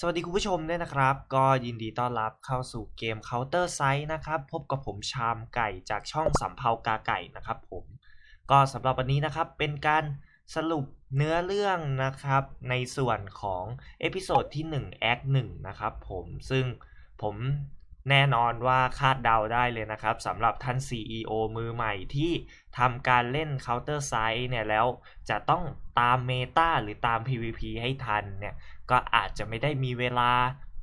สวัสดีคุณผู้ชมด้วยนะครับ ก็ยินดีต้อนรับเข้าสู่เกม Counter Site นะครับ พบกับผมชามไก่จากช่องสำเพากาไก่นะครับผม ก็สำหรับวันนี้นะครับเป็นการสรุปเนื้อเรื่องนะครับ ในส่วนของเอพิโซดที่1 Act 1 นะครับผมซึ่งผม แน่นอนว่าคาดเดาได้เลยนะครับสำหรับท่าน CEO มือใหม่ที่ทำการเล่น Counter Site เนี่ยแล้วจะต้องตามเมตาหรือตาม PVP ให้ทันเนี่ยก็อาจจะไม่ได้มีเวลา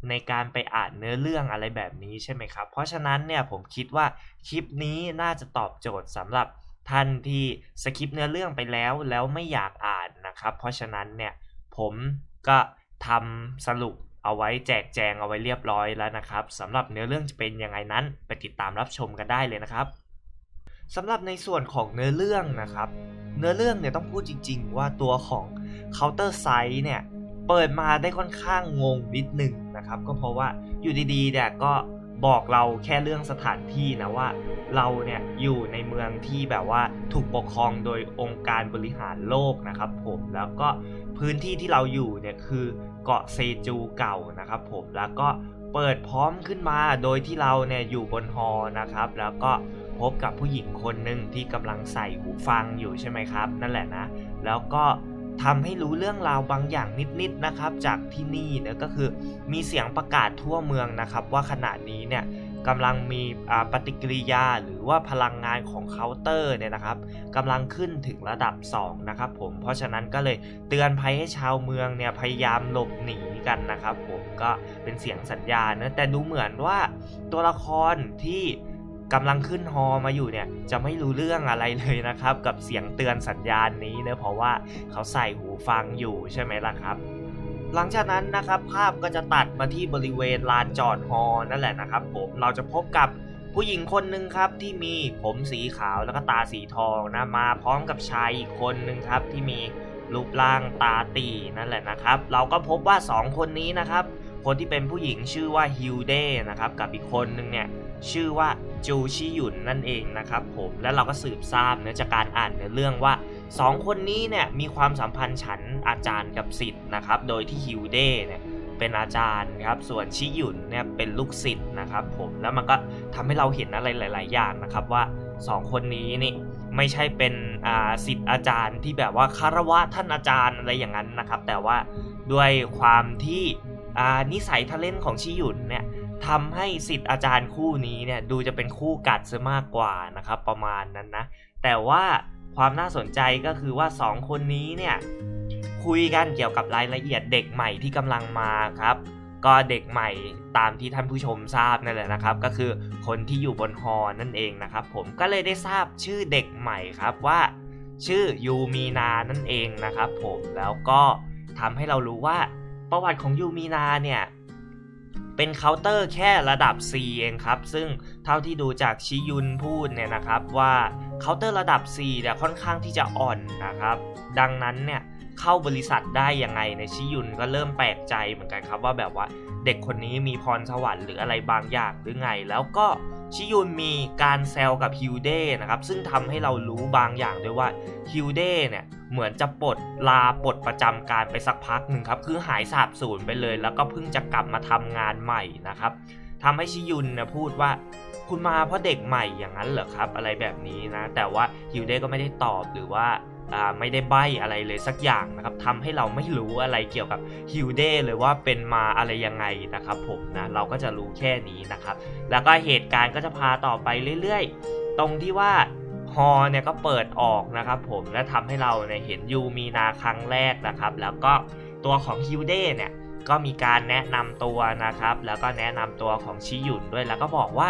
ในการไปอ่านเนื้อเรื่องอะไรแบบนี้ใช่ไหมครับ เพราะฉะนั้นเนี่ยผมคิดว่าคลิปนี้น่าจะตอบโจทย์สำหรับท่านที่สคิปเนื้อเรื่องไปแล้วแล้วไม่อยากอ่านนะครับ เพราะฉะนั้นเนี่ยผมก็ทำสรุป เอาไว้แจกแจงเอาไว้เรียบร้อยแล้วนะครับสำหรับเนื้อเรื่องจะเป็นยังไงนั้นไปติดตามรับชมกันได้เลยนะครับสำหรับในส่วนของเนื้อเรื่องนะครับ เนื้อเรื่องเนี่ยต้องพูดจริง ๆ ว่าตัวของ Counter Site เนี่ยเปิดมาได้ค่อนข้างงงนิดหนึ่งนะครับ ก็เพราะว่าอยู่ดีๆเนี่ยก็ บอกเราแค่เรื่องสถานที่นะว่า เราเนี่ยอยู่ในเมืองที่แบบว่าถูกปกครองโดยองค์การบริหารโลกนะครับ ผมแล้วก็พื้นที่ที่เราอยู่เนี่ยคือเกาะเซจูเก่านะครับ ผมแล้วก็เปิดพร้อมขึ้นมาโดยที่เราเนี่ยอยู่บนฮอนะครับ แล้วก็พบกับผู้หญิงคนหนึ่งที่กำลังใส่หูฟังอยู่ใช่ไหมครับ นั่นแหละนะ แล้วก็ ทำให้รู้เรื่องราวบางอย่างนิดๆนะครับ จากที่นี่เนี่ยก็คือมีเสียงประกาศทั่วเมืองนะครับ ว่าขณะนี้เนี่ยกำลังมีปฏิกิริยาหรือว่าพลังงานของเคาน์เตอร์เนี่ยนะครับกำลังขึ้นถึงระดับ 2 นะครับผมเพราะฉะนั้นก็เลยเตือนภัยให้ชาวเมืองเนี่ยพยายามหลบหนีกันนะครับผมก็เป็นเสียงสัญญาณนะแต่ดูเหมือนว่าตัวละครที่ กำลังขึ้นฮอมาอยู่เนี่ยจะไม่รู้เรื่องอะไรเลยนะครับ กับเสียงเตือนสัญญาณนี้เนะเพราะว่าเขาใส่หูฟังอยู่ใช่ไหมล่ะครับ หลังจากนั้นนะครับภาพก็จะตัดมาที่บริเวณลานจอดฮอนั่นแหละนะครับ ผมเราจะพบกับผู้หญิงคนหนึ่งครับที่มีผมสีขาวแล้วก็ตาสีทองนะมาพร้อมกับชายอีกคนหนึ่งครับที่มีรูปร่างตาตีนั่นแหละนะครับ เราก็พบว่า 2 คนนี้นะครับ คนที่เป็นผู้หญิงชื่อว่าฮิวเด้นะครับกับอีกคนหนึ่งเนี่ยชื่อว่าจูชิยุนนั่นเองนะครับผมและเราก็สืบทราบเนื้อจากการอ่านเนื้อเรื่องว่า 2 คนนี้เนี่ยมีความสัมพันธ์ฉันอาจารย์กับศิษย์นะครับโดยที่ฮิวเด้เนี่ยเป็นอาจารย์ครับส่วนชิยุนเนี่ยเป็นลูกศิษย์นะครับผมแล้วมันก็ทำให้เราเห็นอะไรหลาย ๆ อย่างนะครับว่า 2 คนนี้นี่ไม่ใช่เป็นศิษย์อาจารย์ที่แบบว่าคารวะท่านอาจารย์อะไรอย่างนั้นนะครับ แต่ว่าด้วยความที่ นิสัยทะเลนของชิหยุนเนี่ยทำให้สิทธิ์อาจารย์คู่นี้เนี่ยดูจะเป็นคู่กัดซะมากกว่านะครับประมาณนั้นนะ แต่ว่าความน่าสนใจก็คือว่า 2 คนนี้เนี่ยคุยกันเกี่ยวกับรายละเอียดเด็กใหม่ที่กำลังมาครับ ก็เด็กใหม่ตามที่ท่านผู้ชมทราบนั่นแหละนะครับ ก็คือคนที่อยู่บนฮอนั่นเองนะครับผมก็เลยได้ทราบชื่อเด็กใหม่ครับว่า ชื่อยูมีนานั่นเองนะครับผมแล้วก็ทำให้เรารู้ว่า ประวัติของยูมีนาเนี่ย เป็นเคาน์เตอร์แค่ระดับ C เองครับ ซึ่งเท่าที่ดูจากชิยุนพูดเนี่ยนะครับว่าเคาน์เตอร์ระดับ C เนี่ยค่อนข้างที่จะอ่อนนะครับ ดังนั้นเนี่ยเข้าบริษัทได้ยังไงในชิยุนก็เริ่มแปลกใจเหมือนกันครับว่าแบบว่าเด็กคนนี้มีพรสวรรค์หรืออะไรบางอย่างหรือไง แล้วก็ชิยุนมีการแซลกับฮิวเด้นะครับซึ่งทำให้เรารู้บางอย่างด้วยว่าฮิวเด้เนี่ย เหมือนจะปลดลาปลดประจำการไปสักพักหนึ่งครับ คือหายสาบสูญไปเลย แล้วก็เพิ่งจะกลับมาทำงานใหม่นะครับทำให้ชิยุนนะพูดว่าคุณมาเพราะเด็กใหม่อย่างนั้นเหรอครับ อะไรแบบนี้นะ แต่ว่าฮิวเด้ก็ไม่ได้ตอบหรือว่าไม่ได้ใบ้อะไรเลยสักอย่างนะครับทำให้เราไม่รู้อะไรเกี่ยวกับฮิวเด้เลยว่าเป็นมาอะไรยังไงนะครับผมนะเราก็จะรู้แค่นี้นะครับ แล้วก็เหตุการณ์ก็จะพาต่อไปเรื่อยๆ ตรงที่ว่า ฮอเนี่ยก็เปิดออกนะครับผมและทำให้เราเนี่ยเห็นยูมีนาครั้งแรกนะครับ แล้วก็ตัวของฮิวเด้เนี่ยก็มีการแนะนำตัวนะครับ แล้วก็แนะนำตัวของชิยุนด้วยแล้วก็บอกว่า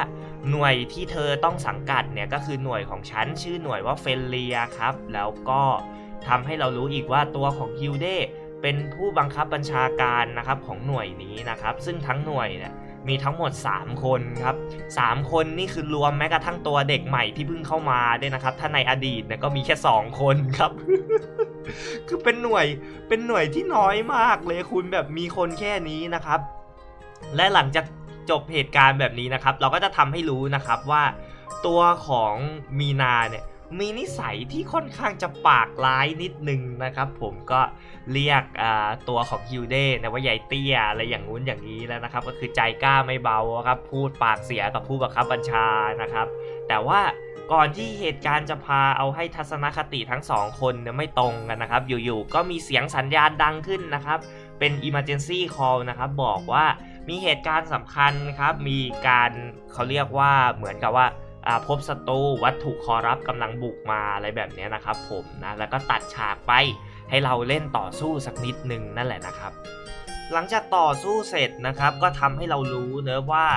หน่วยที่เธอต้องสังกัดเนี่ยก็คือหน่วยของฉันชื่อหน่วยว่าเฟลเลียครับ แล้วก็ทำให้เรารู้อีกว่าตัวของฮิวเด้เป็นผู้บังคับบัญชาการนะครับของหน่วยนี้นะครับ ซึ่งทั้งหน่วยเนี่ย มีทั้งหมด 3 คนครับ 3 คนนี่คือรวมแม้กระทั่งตัวเด็กใหม่ที่เพิ่งเข้ามาด้วยนะครับ ถ้าในอดีตเนี่ยก็มีแค่ 2 คนครับ คือเป็นหน่วยเป็นหน่วยที่น้อยมากเลยคุณแบบมีคนแค่นี้นะครับ และหลังจากจบเหตุการณ์แบบนี้นะครับ เราก็จะทำให้รู้นะครับว่าตัวของมีนาเนี่ย มีนิสัยที่ค่อนข้างจะปากร้ายนิดนึงนะครับ ผมก็เรียกตัวของฮิวเด้นะว่าใหญ่เตี้ยอะไรอย่างงู้นอย่างนี้แล้วนะครับ ก็คือใจกล้าไม่เบาครับ พูดปากเสียกับผู้บังคับบัญชานะครับ แต่ว่าก่อนที่เหตุการณ์จะพาเอาให้ทัศนคติทั้งสองคนไม่ตรงกันนะครับ อยู่ๆก็มีเสียงสัญญาณดังขึ้นนะครับ เป็น emergency call นะครับ บอกว่ามีเหตุการณ์สำคัญครับ มีการเขาเรียกว่าเหมือนกับว่า พบศัตรูวัตถุคอรับกำลังบุกมาอะไรแบบนี้นะครับผมนะแล้วก็ตัดฉากไปให้เราเล่นต่อสู้สักนิดหนึ่งนั่นแหละนะครับ หลังจากต่อสู้เสร็จนะครับ ก็ทำให้เรารู้เนะว่า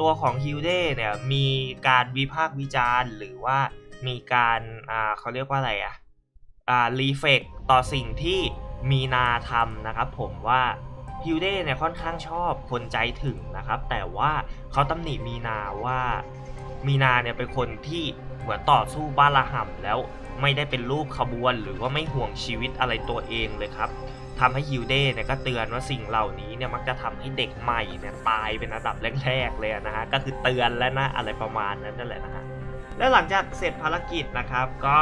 ตัวของฮิวเด้เนี่ยมีการวิพากษ์วิจารณ์ หรือว่ามีการอ่าเขาเรียกว่าอะไรอะอ่ารีเฟกต่อสิ่งที่มีนาทำนะครับผมว่าฮิวเด้เนี่ยค่อนข้างชอบคนใจถึงนะครับ แต่ว่าเขาตำหนิมีนาว่า มีนาเนี่ยเป็นคนที่เหมือนต่อสู้บ้าระห่ำแล้วไม่ได้เป็นรูปขบวน หรือว่าไม่ห่วงชีวิตอะไรตัวเองเลยครับทำให้ฮิวเด้เนี่ยก็เตือนว่าสิ่งเหล่านี้เนี่ยมักจะทำให้เด็กใหม่เนี่ยตายเป็นอันดับแรกๆเลยนะฮะก็คือเตือนแล้วนะอะไรประมาณนั้นนั่นแหละนะฮะแล้วหลังจากเสร็จภารกิจนะครับก็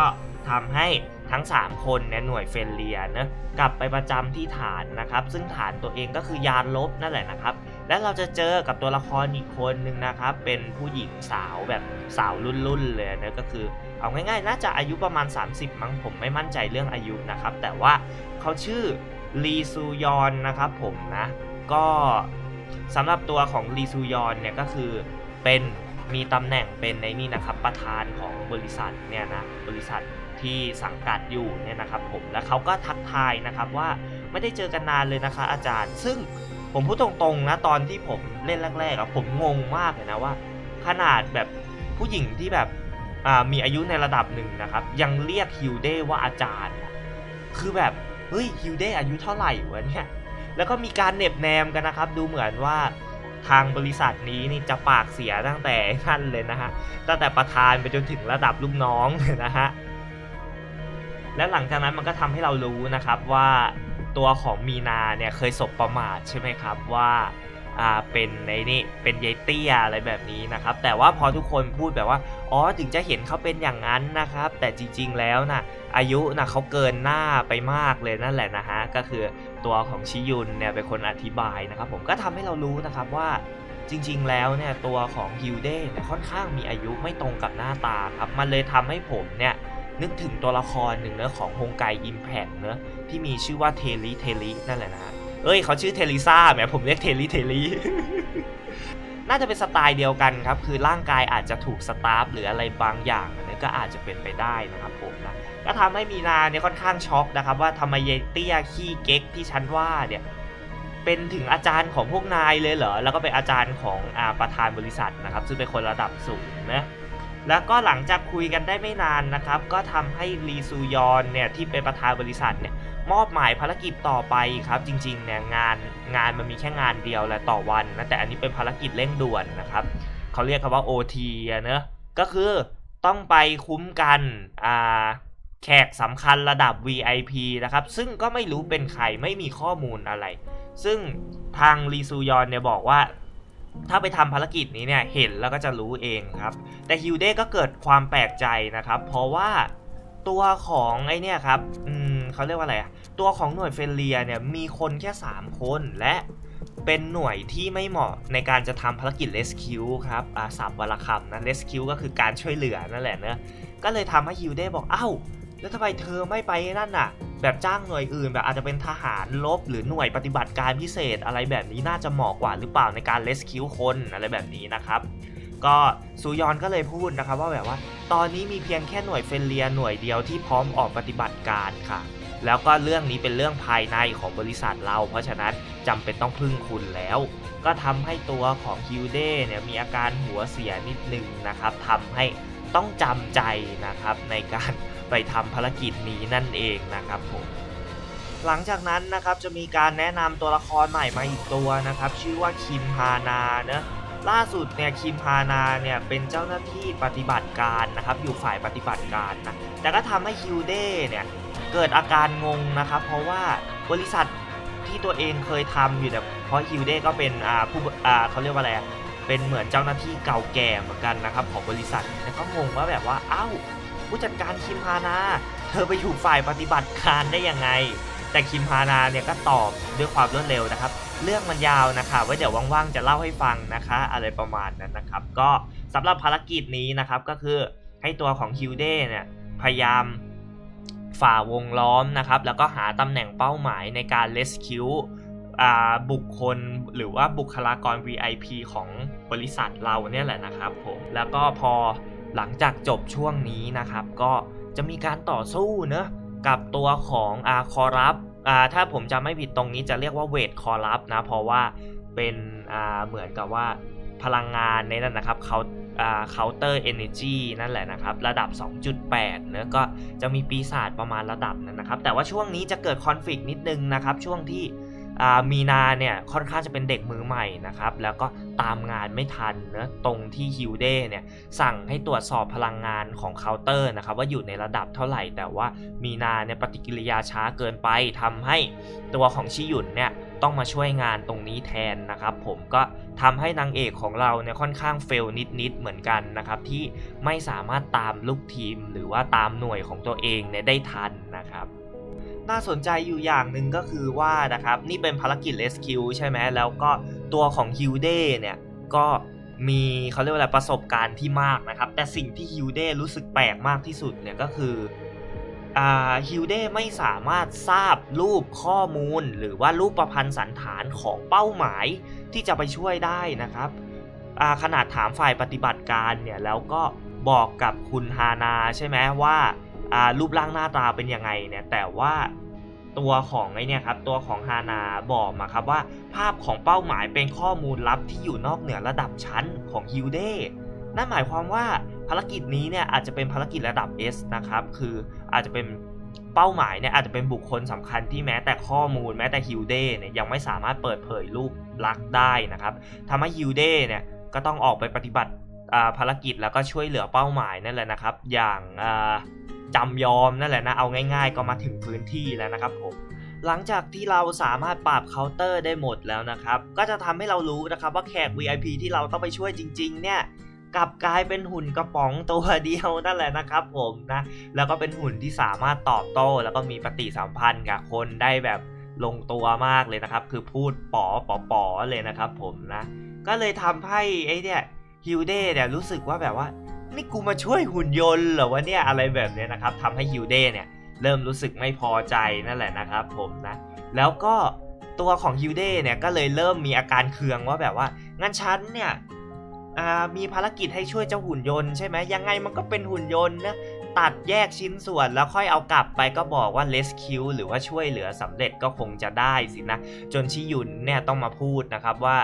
ทำให้ทั้ง 3 คนเนี่ยหน่วยเฟรนเลียนะกลับไปประจำที่ฐานนะครับ ซึ่งฐานตัวเองก็คือยานลบนั่นแหละนะครับ และเราจะเจอกับตัวละครอีกคนหนึ่งนะครับ เป็นผู้หญิงสาวแบบสาวรุ่นๆเลยนะก็คือ เอาง่ายๆ น่าจะอายุประมาณ 30 มั้งผมไม่มั่นใจเรื่องอายุนะครับ แต่ว่าเขาชื่อลีซูยอนนะครับผมนะ ก็สำหรับตัวของลีซูยอนเนี่ยก็คือเป็นมีตำแหน่งเป็นในนี่นะครับประธานของบริษัทเนี่ยนะบริษัทที่สังกัดอยู่เนี่ยนะครับผมแล้วเขาก็ทักทายนะครับว่าไม่ได้เจอกันนานเลยนะคะอาจารย์ ซึ่ง ผมพูดตรงๆนะตอนที่ผมเล่นแรกๆอะผมงงมากเลยนะว่า ขนาดแบบผู้หญิงที่แบบมีอายุในระดับหนึ่งนะครับ ยังเรียกฮิวเด้ว่าอาจารย์ คือแบบเฮ้ยฮิวเด้อายุเท่าไหร่วะเนี่ยแล้วก็มีการเหน็บแนมกันนะครับ ดูเหมือนว่าทางบริษัทนี้นี่จะปากเสียตั้งแต่นั่นเลยนะฮะตั้งแต่ประธานไปจนถึงระดับลูกน้องเลยนะฮะและหลังจากนั้นมันก็ทำให้เรารู้นะครับว่า ตัวของมีนาเนี่ยเคยสบประมาทใช่ไหมครับว่าอ่าเป็นในนี่เป็นยายเตี้ยอะไรแบบนี้นะครับ แต่ว่าพอทุกคนพูดแบบว่าอ๋อถึงจะเห็นเขาเป็นอย่างนั้นนะครับ แต่จริงๆแล้วนะอายุนะเขาเกินหน้าไปมากเลยนั่นแหละนะฮะก็คือตัวของชิยุนเนี่ยเป็นคนอธิบายนะครับ ผมก็ทำให้เรารู้นะครับว่าจริงๆ แล้วเนี่ยตัวของฮิวเด้เนี่ยค่อนข้างมีอายุไม่ตรงกับหน้าตาครับ มันเลยทำให้ผมเนี่ย นึกถึงตัวละครหนึ่งเนอะของฮงไกอิมแพกเนอะที่มีชื่อว่าเทลิเทลินั่นแหละนะฮะเอ้ยเขาชื่อเทลิซ่าแหมผมเรียกเทลิเทลิน่าจะเป็นสไตล์เดียวกันครับ คือร่างกายอาจจะถูกสตาร์ฟหรืออะไรบางอย่างนนี้ก็อาจจะเป็นไปได้นะครับผมนะก็ทำให้มีนาเนี่ยค่อนข้างช็อกนะครับ ว่าทำไมเยเตี้ยขี้เก๊กที่ฉันว่าเนี่ยเป็นถึงอาจารย์ของพวกนายเลยเหรอ แล้วก็เป็นอาจารย์ของอาประธานบริษัทนะครับ ซึ่งเป็นคนระดับสูงนะ แล้วก็หลังจากคุยกันได้ไม่นานนะครับ ก็ทำให้ลีซูยอนเนี่ยที่เป็นประธานบริษัทเนี่ยมอบหมายภารกิจต่อไปครับ จริงๆเนี่ยงานงานมันมีแค่งานเดียวแหละต่อวันนะแต่อันนี้เป็นภารกิจเร่งด่วนนะครับเขาเรียกคำว่า OT เนอะก็คือต้องไปคุ้มกันอ่าแขกสำคัญระดับ VIP นะครับ ซึ่งก็ไม่รู้เป็นใครไม่มีข้อมูลอะไร ซึ่งทางรีซูยอนเนี่ยบอกว่า ถ้าไปทำภารกิจนี้เนี่ยเห็นแล้วก็จะรู้เองครับ แต่ฮิวเด้ก็เกิดความแปลกใจนะครับ เพราะว่าตัวของไอเนี่ยครับอืมเขาเรียกว่าอะไรอะตัวของหน่วยเฟรนเลียเนี่ยมีคนแค่ 3 คนและเป็นหน่วยที่ไม่เหมาะในการจะทำภารกิจ Rescue ครับอาสับวรคำนะ Rescue ก็คือการช่วยเหลือนั่นแหละเนะก็เลยทำให้ฮิวเด้บอกเอ้า แล้วทำไมเธอไม่ไปนั่นน่ะ แบบจ้างหน่วยอื่นแบบอาจจะเป็นทหารลบ หรือหน่วยปฏิบัติการพิเศษอะไรแบบนี้น่าจะเหมาะกว่าหรือเปล่าในการ Rescue คนอะไรแบบนี้นะครับก็ซูยอนก็เลยพูดนะครับว่าแบบว่า ตอนนี้มีเพียงแค่หน่วยเฟรนเลียหน่วยเดียวที่พร้อมออกปฏิบัติการค่ะ แล้วก็เรื่องนี้เป็นเรื่องภายในของบริษัทเรา เพราะฉะนั้นจำเป็นต้องพึ่งคุณแล้ว ก็ทำให้ตัวของฮิวเด้เนี่ยมีอาการหัวเสียนิดนึงนะครับทำให้ต้องจำใจนะครับในการ ไปทำภารกิจนี้นั่นเองนะครับผมหลังจากนั้นนะครับจะมีการแนะนำตัวละครใหม่มาอีกตัวนะครับ ชื่อว่าคิมฮานาเนะล่าสุดเนี่ยคิมฮานาเนี่ยเป็นเจ้าหน้าที่ปฏิบัติการนะครับ อยู่ฝ่ายปฏิบัติการนะแต่ก็ทำให้ฮิวเด้เนี่ยเกิดอาการงงนะครับ เพราะว่าบริษัทที่ตัวเองเคยทำอยู่แต่เพราะฮิวเด้ก็เป็นอ่าผู้อ่าเขาเรียกว่าอะไรเป็นเหมือนเจ้าหน้าที่เก่าแก่เหมือนกันนะครับของบริษัทแล้วก็งงว่าแบบว่าเอ้าบ ผู้จัดการคิมฮานาเธอไปถูกฝ่ายปฏิบัติการได้ยังไง แต่คิมฮานาเนี่ยก็ตอบด้วยความรวดเร็วนะครับ เรื่องมันยาวนะคะไว้เดี๋ยวว่างๆจะเล่าให้ฟังนะคะ อะไรประมาณนั้นนะครับ ก็สำหรับภารกิจนี้นะครับก็คือให้ตัวของฮิวเด้เนี่ยพยายามฝ่าวงล้อมนะครับ แล้วก็หาตำแหน่งเป้าหมายในการเลสคิวบุคคลหรือว่าบุคลากร VIP ของบริษัทเราเนี่ยแหละนะครับผม แล้วก็พอ หลังจากจบช่วงนี้นะครับ ก็จะมีการต่อสู้เนอะกับตัวของอาคอรับอ่าถ้าผมจำไม่ผิดตรงนี้จะเรียกว่าเวทคอรับนะ เพราะว่าเป็นอ่าเหมือนกับว่าพลังงานในนั้นนะครับเขาอ่าเคาน์เตอร์เอเนจีนั่นแหละนะครับ ระดับ 2.8เนอะก็จะมีปีศาจประมาณระดับนั้นนะครับ แต่ว่าช่วงนี้จะเกิดคอนฟ lict นิดนึงนะครับ ช่วงที่ มีนาเนี่ยค่อนข้างจะเป็นเด็กมือใหม่นะครับ แล้วก็ตามงานไม่ทันเนะตรงที่ฮิวเด้เนี่ยสั่งให้ตรวจสอบพลังงานของเคาน์เตอร์นะครับว่าอยู่ในระดับเท่าไหร่ แต่ว่ามีนาเนี่ยปฏิกิริยาช้าเกินไปทำให้ตัวของชิยุนเนี่ยต้องมาช่วยงานตรงนี้แทนนะครับผมก็ทำให้นางเอกของเราเนี่ยค่อนข้างเฟลนิดๆเหมือนกันนะครับที่ไม่สามารถตามลูกทีม หรือว่าตามหน่วยของตัวเองเนี่ยได้ทันนะครับ น่าสนใจอยู่อย่างหนึ่งก็คือว่านะครับ นี่เป็นภารกิจ Rescue ใช่ไหมแล้วก็ตัวของฮิวเด้เนี่ยก็มีเขาเรียกว่าอะไรประสบการณ์ที่มากนะครับ แต่สิ่งที่ฮิวเด้รู้สึกแปลกมากที่สุดเนี่ยก็คือฮิวเด้ไม่สามารถทราบรูปข้อมูล หรือว่ารูปประพันธ์สันฐานของเป้าหมายที่จะไปช่วยได้นะครับขนาดถามฝ่ายปฏิบัติการเนี่ยแล้วก็บอกกับคุณฮานาใช่ไหมว่า รูปร่างหน้าตาเป็นยังไงเนี่ยแต่ว่าตัวของไอเนี่ยครับตัวของฮานาบอกมาครับว่า ภาพของเป้าหมายเป็นข้อมูลลับที่อยู่นอกเหนือระดับชั้นของฮิวเด้นั่นหมายความว่าภารกิจนี้เนี่ยอาจจะเป็นภารกิจระดับ S นะครับคืออาจจะเป็นเป้าหมายเนี่ยอาจจะเป็นบุคคลสำคัญที่แม้แต่ข้อมูลแม้แต่ฮิวเด้เนี่ยยังไม่สามารถเปิดเผยรูปลักษณ์ได้นะครับทำให้ฮิวเด้เนี่ยก็ต้องออกไปปฏิบัติภารกิจแล้วก็ช่วยเหลือเป้าหมายนั่นแหละนะครับ อย่างอ จำยอมนั่นแหละนะเอาง่าย ๆ ก็มาถึงพื้นที่แล้วนะครับผมหลังจากที่เราสามารถปราบเคาน์เตอร์ได้หมดแล้วนะครับ ก็จะทำให้เรารู้นะครับว่าแขก VIP ที่เราต้องไปช่วยจริง ๆ เนี่ยกลับกลายเป็นหุ่นกระป๋องตัวเดียวนั่นแหละนะครับผมนะ แล้วก็เป็นหุ่นที่สามารถตอบโต้ แล้วก็มีปฏิสัมพันธ์กับคนได้แบบลงตัวมากเลยนะครับ คือพูดป๋อป๋อป๋อเลยนะครับผมนะ ก็เลยทำให้ไอ้เนี่ยฮิวเด้เนี่ยรู้สึกว่าแบบว่า นี่กูมาช่วยหุ่นยนต์เหรอวะเนี่ยอะไรแบบเนี้ยนะครับทำให้ฮิวเด้เนี่ยเริ่มรู้สึกไม่พอใจนั่นแหละนะครับผมนะแล้วก็ตัวของฮิวเด้เนี่ยก็เลยเริ่มมีอาการเคืองว่าแบบว่างั้นฉันเนี่ยมีภารกิจให้ช่วยเจ้าหุ่นยนต์ใช่ไหมยังไงมันก็เป็นหุ่นยนต์นะตัดแยกชิ้นส่วนแล้วค่อยเอากลับไปก็บอกว่า rescue หรือว่าช่วยเหลือสำเร็จก็คงจะได้สินะ จนชิยุนเนี่ยต้องมาพูดนะครับว่า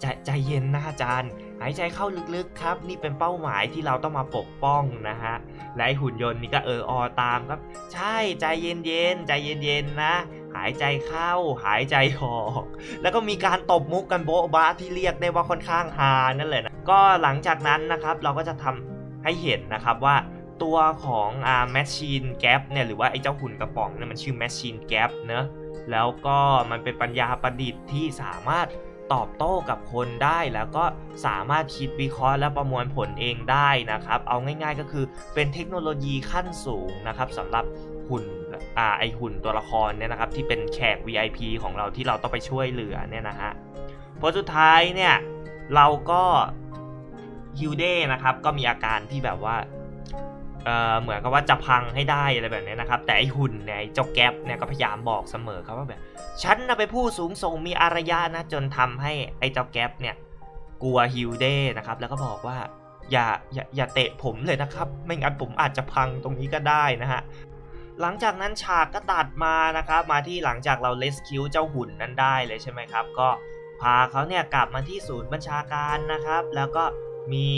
ใจใจเย็นนะอาจารย์ หายใจเข้าลึกๆครับ นี่เป็นเป้าหมายที่เราต้องมาปกป้องนะฮะและไอหุ่นยนต์นี่ก็เอออตามครับ ใช่ใจเย็นๆใจเย็นๆนะหายใจเข้าหายใจออก แล้วก็มีการตบมุกกันโบ๊ะบะที่เรียกได้ว่าค่อนข้างฮานั่นแหละนะก็หลังจากนั้นนะครับเราก็จะทำให้เห็นนะครับว่าตัวของอ่าแมชชีนแก p เนี่ยหรือว่าไอ้เจ้าหุ่นกระป๋องเนี่ยมันชื่อแมชชีนแก p เนอะแล้วก็มันเป็นปัญญาประดิษฐ์ที่สามารถ ตอบโต้กับคนได้แล้วก็สามารถคิดวิเคราะห์และประมวลผลเองได้นะครับ เอาง่ายๆก็คือเป็นเทคโนโลยีขั้นสูงนะครับสำหรับหุ่นอ่าไอหุ่นตัวละครเนี่ยนะครับที่เป็นแขก VIP ของเราที่เราต้องไปช่วยเหลือเนี่ยนะฮะผลสุดท้ายเนี่ยเราก็ฮิวเด้นะครับก็มีอาการที่แบบว่า เเหมือนกับว่าจะพังให้ได้อะไรแบบนี้นะครับ แต่ไอหุ่นเนี่ยเจ้าแก๊ปเนี่ยก็พยายามบอกเสมอครับว่าแบบฉันนะไปนผู้สูงส่งมีอารยะนะจนทำให้ไอเจ้าแก๊ปเนี่ยกลัวฮิวเด้นะครับแล้วก็บอกว่าอย่าอย่าอย่าเตะผมเลยนะครับ ไม่งั้นผมอาจจะพังตรงนี้ก็ได้นะฮะหลังจากนั้นฉากก็ตัดมานะครับ มาที่หลังจากเราเลสคิวเจ้าหุ่นนั้นได้เลยใช่ไหมครับ ก็พาเขาเนี่ยกลับมาที่ศูนย์บัญชาการนะครับ แล้วก็ มี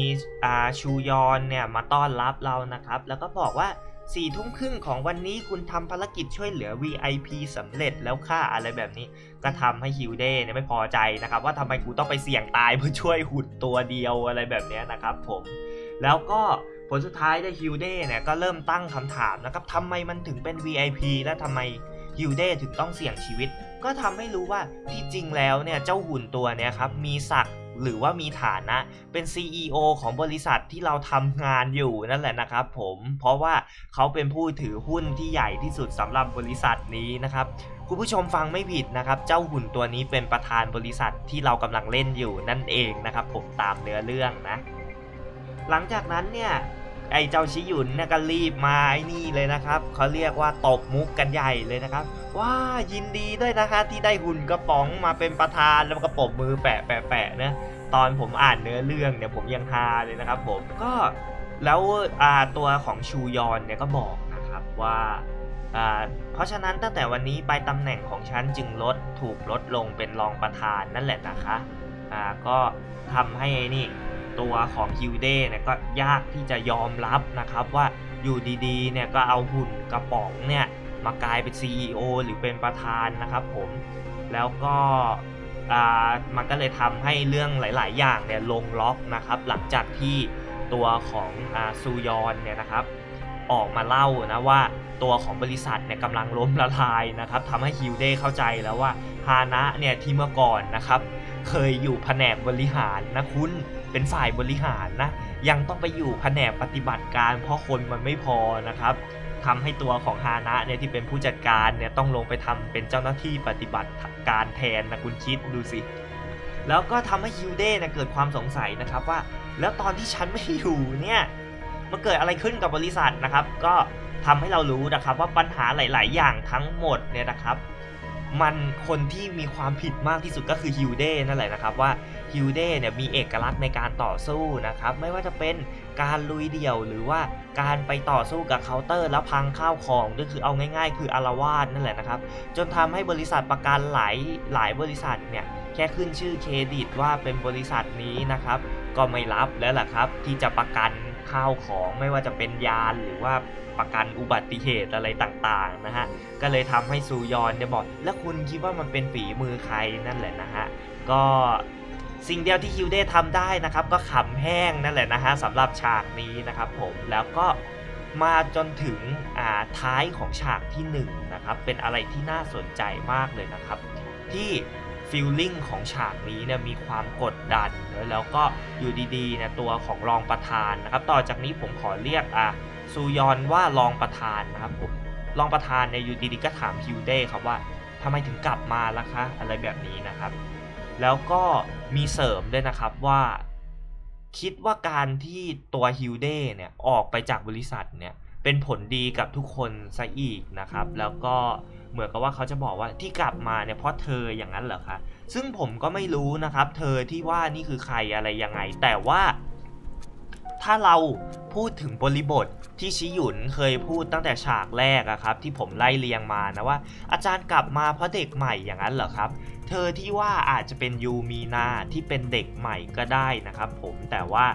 อาชูยอนเนี่ยมาต้อนรับเรานะครับ แล้วก็บอกว่าสี่ทุ่มครึ่งของวันนี้คุณทำภารกิจช่วยเหลือ VIP สำเร็จแล้วค่ะอะไรแบบนี้ ก็ทำให้ฮิวเด้เนี่ยไม่พอใจนะครับ ว่าทำไมกูต้องไปเสี่ยงตายเพื่อช่วยหุ่นตัวเดียวอะไรแบบนี้นะครับผม แล้วก็ผลสุดท้ายได้ฮิวเด้เนี่ยก็เริ่มตั้งคำถามนะครับทำไมมันถึงเป็น VIP และทำไมฮิวเด้ถึงต้องเสี่ยงชีวิต ก็ทำให้รู้ว่าที่จริงแล้วเนี่ยเจ้าหุ่นตัวเนี้ยครับมีศักดิ์ หรือว่ามีฐานะเป็น CEO ของบริษัทที่เราทำงานอยู่นั่นแหละนะครับผมเพราะว่าเขาเป็นผู้ถือหุ้นที่ใหญ่ที่สุดสำหรับบริษัทนี้นะครับคุณผู้ชมฟังไม่ผิดนะครับ เจ้าหุ่นตัวนี้เป็นประธานบริษัทที่เรากำลังเล่นอยู่นั่นเองนะครับ ผมตามเนื้อเรื่องนะ หลังจากนั้นเนี่ย ไอ้เจ้าชิยุนเนี่ยก็รีบมาไอ้นี่เลยนะครับเขาเรียกว่าตบมุกกันใหญ่เลยนะครับว่ายินดีด้วยนะคะที่ได้หุ่นกระป๋องมาเป็นประธานแล้วก็ปบมือแปะแปะแปะนะตอนผมอ่านเนื้อเรื่องเนี่ยผมยังฮาเลยนะครับผมก็แล้วตัวของชูยอนเนี่ยก็บอกนะครับว่าเพราะฉะนั้นตั้งแต่วันนี้ไปตำแหน่งของฉันจึงลดถูกลดลงเป็นรองประธานนั่นแหละนะคะก็ทำให้นี่ ตัวของฮิวเดเนี่ยก็ยากที่จะยอมรับนะครับว่าอยู่ดีๆเนี่ยก็เอาหุ่นกระป๋องเนี่ยมากลายเป็น CEO หรือเป็นประธานนะครับผมแล้วก็มันก็เลยทำให้เรื่องหลาย ๆ อย่างเนี่ยลงล็อกนะครับ หลังจากที่ตัวของอซูยอนเนี่ยนะครับออกมาเล่านะว่าตัวของบริษัทเนี่ยกำลังล้มละลายนะครับทำให้ฮิวเดเข้าใจแล้วว่าฮานะเนี่ยที่เมื่อก่อนนะครับ เคยอยู่แผนกบริหารนะคุณ เป็นฝ่ายบริหารนะ ยังต้องไปอยู่แผนกปฏิบัติการ เพราะคนมันไม่พอนะครับทำให้ตัวของฮานะเนี่ยที่เป็นผู้จัดการเนี่ยต้องลงไปทำเป็นเจ้าหน้าที่ปฏิบัติการแทนนะคุณคิดดูสิ แล้วก็ทำให้ฮิวเดเนี่ยเกิดความสงสัยนะครับว่า แล้วตอนที่ฉันไม่อยู่เนี่ยมันเกิดอะไรขึ้นกับบริษัทนะครับ ก็ทำให้เรารู้นะครับว่าปัญหาหลาย ๆ อย่างทั้งหมดเนี่ยนะครับ มันคนที่มีความผิดมากที่สุดก็คือฮิวเดนั่นแหละนะครับว่าฮิวเดเนี่ยมีเอกลักษณ์ในการต่อสู้นะครับไม่ว่าจะเป็นการลุยเดี่ยวหรือว่าการไปต่อสู้กับเคาน์เตอร์แล้วพังข้าวของก็คือเอาง่าย ๆ คืออารวาสนั่นแหละนะครับจนทำให้บริษัทประกันหลายหลายบริษัทเนี่ยแค่ขึ้นชื่อเครดิตว่าเป็นบริษัทนี้นะครับก็ไม่รับแล้วล่ะครับที่จะประกัน ข้าวของไม่ว่าจะเป็นยานหรือว่าประกันอุบัติเหตุอะไรต่างๆนะฮะ ก็เลยทำให้ซูยอนเนี่ยบอก แล้วคุณคิดว่ามันเป็นฝีมือใครนั่นแหละนะฮะ ก็สิ่งเดียวที่ฮิวเด้ทำได้นะครับ ก็ขำแห้งนั่นแหละนะฮะสำหรับฉากนี้นะครับผมแล้วก็มาจนถึงอ่าท้ายของฉากที่1นงนะครับเป็นอะไรที่น่าสนใจมากเลยนะครับ ที่ ฟีลลิ่งของฉากนี้เนี่ยมีความกดดันนะแล้วก็อยู่ดีๆเนี่ยตัวของรองประธานนะครับ ต่อจากนี้ผมขอเรียกอะซูยอนว่ารองประธานนะครับผมรองประธานเนี่ยอยู่ดีๆก็ถามฮิวเด้ครับว่าทำไมถึงกลับมาล่ะคะ อะไรแบบนี้นะครับ แล้วก็มีเสริมด้วยนะครับว่า คิดว่าการที่ตัวฮิวเด้เนี่ยออกไปจากบริษัทเนี่ยเป็นผลดีกับทุกคนซะอีกนะครับ แล้วก็ เหมือนกับว่าเขาจะบอกว่าที่กลับมาเนี่ยเพราะเธออย่างนั้นเหรอคะซึ่งผมก็ไม่รู้นะครับ เธอที่ว่านี่คือใครอะไรยังไง แต่ว่า ถ้าเราพูดถึงบริบทที่ชิหยุนเคยพูดตั้งแต่ฉากแรกอะครับ ที่ผมไล่เรียงมานะว่า อาจารย์กลับมาเพราะเด็กใหม่อย่างนั้นเหรอครับ เธอที่ว่าอาจจะเป็นยูมีนาที่เป็นเด็กใหม่ก็ได้นะครับ ผมแต่ว่า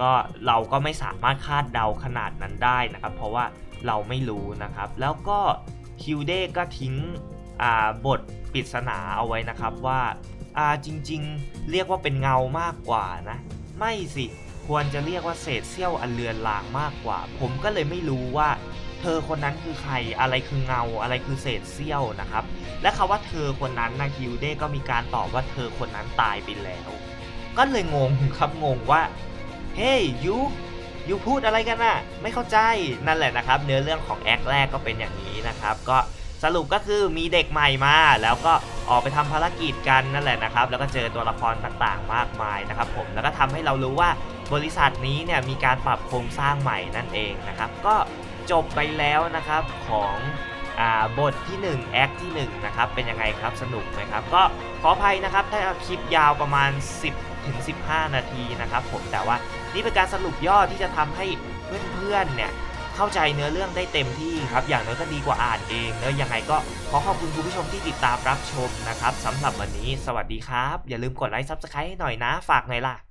ก็เราก็ไม่สามารถคาดเดาขนาดนั้นได้นะครับ เพราะว่าเราไม่รู้นะครับ แล้วก็ ฮิวเดก็ทิ้งบทปริศนาเอาไว้นะครับว่าจริงๆ เรียกว่าเป็นเงามากกว่านะ ไม่สิควรจะเรียกว่าเศษเสี้ยวอันเลือนลางมากกว่า ผมก็เลยไม่รู้ว่า เธอคนนั้นคือใครอะไรคือเงาอะไรคือเศษเสี้ยวนะครับ และคาว่าเธอคนนั้นนะฮิวเด้ก็มีการตอบว่าเธอคนนั้นตายไปแล้ว ก็เลยงงครับงงว่าเฮ้ยยูยูพูดอะไรกันน่ะ ไม่เข้าใจนั่นแหละนะครับ เนื้อเรื่องของแอคแรกก็เป็นอย่างนี้ นะครับ ก็สรุปก็คือมีเด็กใหม่มา แล้วก็ออกไปทำภารกิจกันนั่นแหละนะครับ แล้วก็เจอตัวละครต่างๆ มากมายนะครับ ผมแล้วก็ทำให้เรารู้ว่าบริษัทนี้เนี่ยมีการปรับโครงสร้างใหม่นั่นเองนะครับ ก็จบไปแล้วนะครับของอบทที่1แอคที่1นะครับเป็นยังไงครับสนุกไหมครับก็ขออภัยนะครับถ้าคลิปยาวประมาณ 10ถึง15 นาทีนะครับผมแต่ว่านี่เป็นการสรุปย่อที่จะทำให้เพื่อนๆเนี่ย เข้าใจเนื้อเรื่องได้เต็มที่ครับ อย่างน้อยก็ดีกว่าอ่านเองเนอะยังไงก็ขอขอบคุณคุณผู้ชมที่ติดตามรับชมนะครับสำหรับวันนี้ สวัสดีครับ อย่าลืมกดไลค์ซับสไครต์ให้หน่อยนะ ฝากหน่อยล่ะ